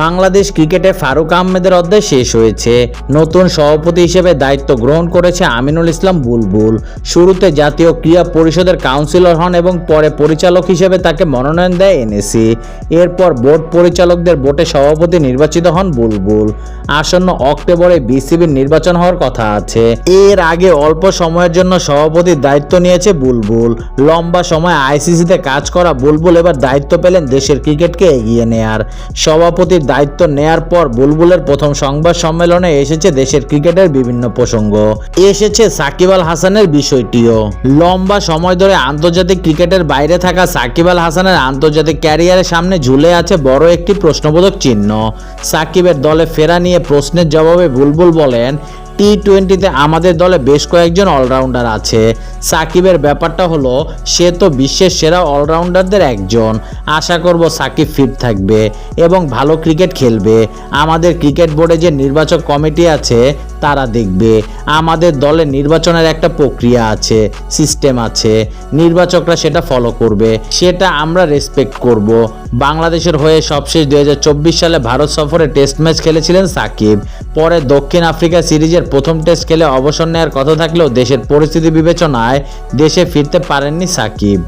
বাংলাদেশ ক্রিকেটে ফারুক আহমেদের অধ্যায় শেষ হয়েছে। নতুন সভাপতি হিসেবে দায়িত্ব গ্রহণ করেছে আমিনুল ইসলাম বুলবুল। শুরুতে জাতীয় ক্রীড়া পরিষদের কাউন্সিলর হন এবং পরে পরিচালক হিসেবে তাকে মনোনয়ন দেয় এনএসি। এরপর বোর্ড পরিচালকদের ভোটে সভাপতি নির্বাচিত হন বুলবুল। আসন্ন অক্টোবরে বিসিবির নির্বাচন হওয়ার কথা আছে। এর আগে অল্প সময়ের জন্য সভাপতির দায়িত্ব নিয়েছে বুলবুল। লম্বা সময় আইসিসিতে কাজ করা বুলবুল এবার দায়িত্ব পেলেন দেশের ক্রিকেটকে এগিয়ে নেয়ার। সভাপতির দায়িত্ব নেয়ার পর বুলবুলের প্রথম সংবাদ সম্মেলনে এসেছে দেশের ক্রিকেটের বিভিন্ন প্রসঙ্গ। এসেছে সাকিব আল হাসানের বিষয়টিও। লম্বা সময় ধরে আন্তর্জাতিক ক্রিকেটের বাইরে থাকা সাকিব আল হাসানের আন্তর্জাতিক ক্যারিয়ারের সামনে ঝুলে আছে বড় একটি প্রশ্নবোধক চিহ্ন। সাকিবের দলে ফেরা নিয়ে প্রশ্নের জবাবে বুলবুল বলেন টি টোয়েন্টিতে আমাদের দলে বেশ কয়েকজন অলরাউন্ডার আছে। সাকিবের ব্যাপারটা হলো, সে তো বিশ্বের সেরা অলরাউন্ডারদের একজন। আশা করব সাকিব ফিট থাকবে এবং ভালো ক্রিকেট খেলবে। আমাদের ক্রিকেট বোর্ডে যে নির্বাচক কমিটি আছে তারা দেখবে আমাদের দলের নির্বাচনের একটা প্রক্রিয়া আছে সিস্টেম আছে। নির্বাচকরা সেটা ফলো করবে, সেটা আমরা রেসপেক্ট করব। বাংলাদেশের হয়ে সবশেষ দু হাজার চব্বিশ সালে ভারত সফরে টেস্ট ম্যাচ খেলেছিলেন সাকিব। পরে দক্ষিণ আফ্রিকা সিরিজের প্রথম টেস্ট খেলে অবসর নেওয়ার কথা থাকলেও দেশের পরিস্থিতি বিবেচনায় দেশে ফিরতে পারেননি সাকিব।